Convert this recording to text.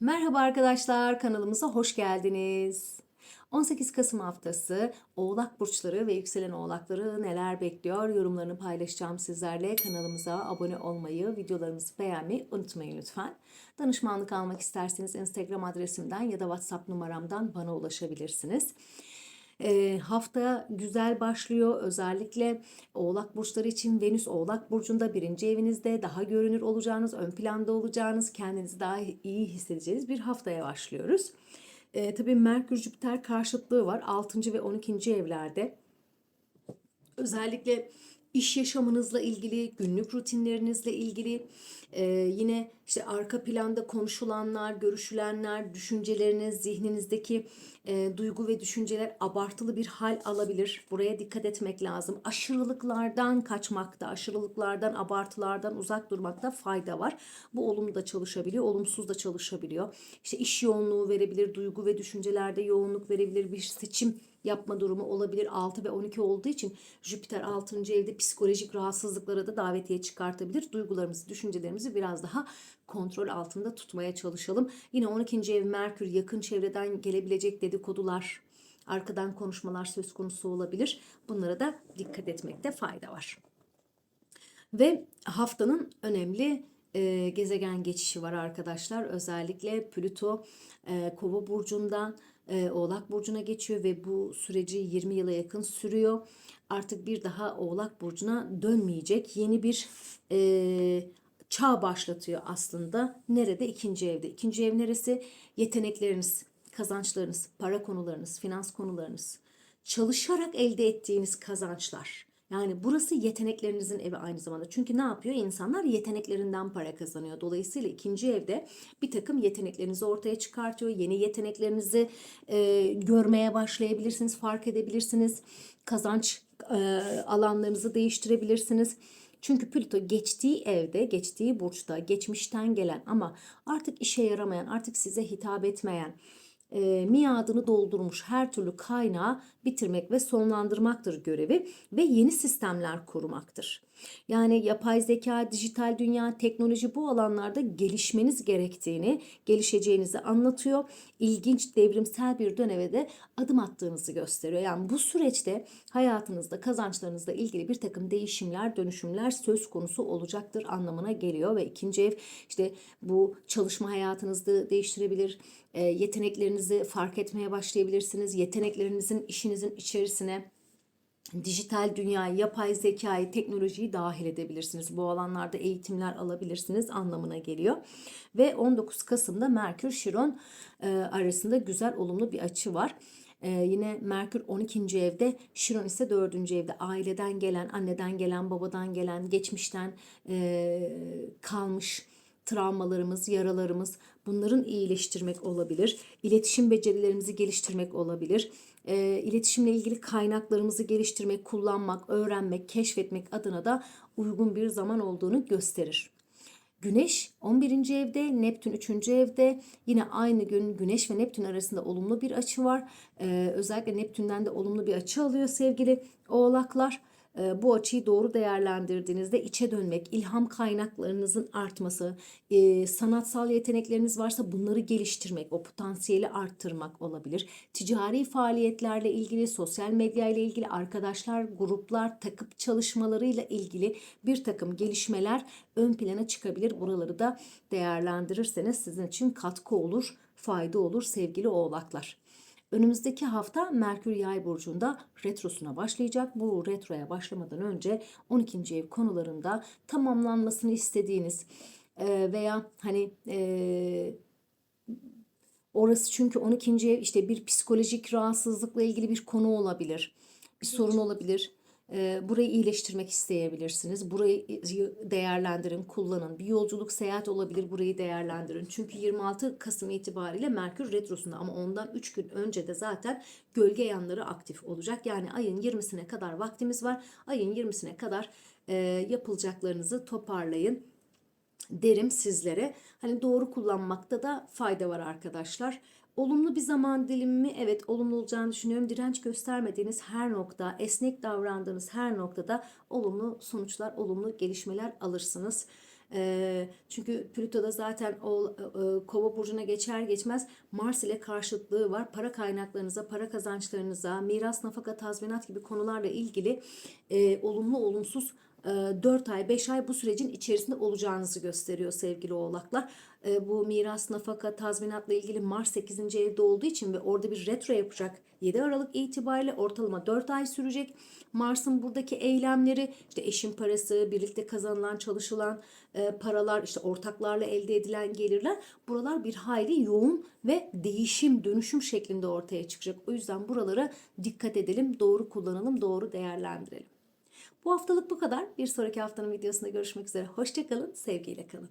Merhaba arkadaşlar, kanalımıza hoş geldiniz. 18 Kasım haftası Oğlak burçları ve yükselen oğlakları neler bekliyor? Yorumlarını paylaşacağım sizlerle. Kanalımıza abone olmayı, videolarımızı beğenmeyi unutmayın lütfen. Danışmanlık almak isterseniz Instagram adresimden ya da WhatsApp numaramdan bana ulaşabilirsiniz. E, hafta güzel başlıyor. Özellikle Oğlak burçları için Venüs Oğlak burcunda birinci evinizde daha görünür olacağınız, ön planda olacağınız, kendinizi daha iyi hissedeceğiniz bir haftaya başlıyoruz. E, tabii Merkür Jüpiter karşıtlığı var 6. ve 12. evlerde. Özellikle iş yaşamınızla ilgili, günlük rutinlerinizle ilgili, e, yine işte arka planda konuşulanlar, görüşülenler, düşünceleriniz, zihninizdeki e, duygu ve düşünceler abartılı bir hal alabilir. Buraya dikkat etmek lazım. Aşırılıklardan kaçmakta, aşırılıklardan, abartılardan uzak durmakta fayda var. Bu olumlu da çalışabiliyor, olumsuz da çalışabiliyor. İşte iş yoğunluğu verebilir, duygu ve düşüncelerde yoğunluk verebilir, bir seçim yapma durumu olabilir. 6 ve 12 olduğu için Jüpiter 6. evde psikolojik rahatsızlıklara da davetiye çıkartabilir. Duygularımızı, düşüncelerimizi biraz daha kontrol altında tutmaya çalışalım. Yine 12. ev Merkür yakın çevreden gelebilecek dedikodular, arkadan konuşmalar söz konusu olabilir. Bunlara da dikkat etmekte fayda var. Ve haftanın önemli e, gezegen geçişi var arkadaşlar. Özellikle Plüto e, Kova burcundan e, Oğlak burcuna geçiyor ve bu süreci 20 yıla yakın sürüyor. Artık bir daha Oğlak burcuna dönmeyecek. Yeni bir e, çağ başlatıyor aslında. Nerede? İkinci evde. İkinci ev neresi? Yetenekleriniz, kazançlarınız, para konularınız, finans konularınız, çalışarak elde ettiğiniz kazançlar. Yani burası yeteneklerinizin evi aynı zamanda. Çünkü ne yapıyor? İnsanlar yeteneklerinden para kazanıyor. Dolayısıyla ikinci evde bir takım yeteneklerinizi ortaya çıkartıyor. Yeni yeteneklerinizi e, görmeye başlayabilirsiniz, fark edebilirsiniz. Kazanç e, alanlarınızı değiştirebilirsiniz. Çünkü Plüto geçtiği evde, geçtiği burçta, geçmişten gelen ama artık işe yaramayan, artık size hitap etmeyen, e, miadını doldurmuş her türlü kaynağı bitirmek ve sonlandırmaktır görevi ve yeni sistemler kurmaktır. Yani yapay zeka, dijital dünya, teknoloji bu alanlarda gelişmeniz gerektiğini, gelişeceğinizi anlatıyor. İlginç devrimsel bir döneme de adım attığınızı gösteriyor. Yani bu süreçte hayatınızda, kazançlarınızla ilgili bir takım değişimler, dönüşümler söz konusu olacaktır anlamına geliyor ve ikinci ev işte bu çalışma hayatınızı değiştirebilir, e, yeteneklerinizi fark etmeye başlayabilirsiniz. Yeteneklerinizin işinizin içerisine dijital dünyayı, yapay zekayı, teknolojiyi dahil edebilirsiniz. Bu alanlarda eğitimler alabilirsiniz anlamına geliyor. Ve 19 Kasım'da Merkür Şiron e, arasında güzel olumlu bir açı var. Ee, yine Merkür 12. evde, Şiron ise 4. evde. Aileden gelen, anneden gelen, babadan gelen, geçmişten e, kalmış travmalarımız, yaralarımız bunların iyileştirmek olabilir. İletişim becerilerimizi geliştirmek olabilir. E, iletişimle ilgili kaynaklarımızı geliştirmek, kullanmak, öğrenmek, keşfetmek adına da uygun bir zaman olduğunu gösterir. Güneş 11. evde, Neptün 3. evde. Yine aynı gün Güneş ve Neptün arasında olumlu bir açı var. Ee, özellikle Neptün'den de olumlu bir açı alıyor sevgili oğlaklar. Ee, bu açıyı doğru değerlendirdiğinizde içe dönmek, ilham kaynaklarınızın artması, e, sanatsal yetenekleriniz varsa bunları geliştirmek, o potansiyeli arttırmak olabilir. Ticari faaliyetlerle ilgili, sosyal medya ile ilgili, arkadaşlar, gruplar, takıp çalışmalarıyla ilgili bir takım gelişmeler ön plana çıkabilir. Buraları da değerlendirirseniz sizin için katkı olur, fayda olur sevgili oğlaklar. Önümüzdeki hafta Merkür Yay burcunda retrosuna başlayacak. Bu retroya başlamadan önce 12. ev konularında tamamlanmasını istediğiniz e, veya hani e, orası çünkü 12. ev işte bir psikolojik rahatsızlıkla ilgili bir konu olabilir. Bir sorun olabilir Burayı iyileştirmek isteyebilirsiniz. Burayı değerlendirin, kullanın. Bir yolculuk, seyahat olabilir. Burayı değerlendirin. Çünkü 26 Kasım itibariyle Merkür retrosunda ama ondan 3 gün önce de zaten gölge yanları aktif olacak. Yani ayın 20'sine kadar vaktimiz var. Ayın 20'sine kadar yapılacaklarınızı toparlayın derim sizlere. Hani doğru kullanmakta da fayda var arkadaşlar. Olumlu bir zaman dilimi mi? Evet olumlu olacağını düşünüyorum. Direnç göstermediğiniz her nokta, esnek davrandığınız her noktada olumlu sonuçlar, olumlu gelişmeler alırsınız. E, çünkü Plüto'da zaten o e, Kova burcuna geçer geçmez Mars ile karşıtlığı var. Para kaynaklarınıza, para kazançlarınıza, miras, nafaka, tazminat gibi konularla ilgili e, olumlu olumsuz 4 ay 5 ay bu sürecin içerisinde olacağınızı gösteriyor sevgili oğlaklar. E, Bu miras, nafaka, tazminatla ilgili Mars 8. evde olduğu için ve orada bir retro yapacak 7 Aralık itibariyle ortalama 4 ay sürecek. Mars'ın buradaki eylemleri işte eşin parası, birlikte kazanılan, çalışılan e, paralar, işte ortaklarla elde edilen gelirler buralar bir hayli yoğun ve değişim, dönüşüm şeklinde ortaya çıkacak. O yüzden buralara dikkat edelim, doğru kullanalım, doğru değerlendirelim. Bu haftalık bu kadar. Bir sonraki haftanın videosunda görüşmek üzere. Hoşçakalın, sevgiyle kalın.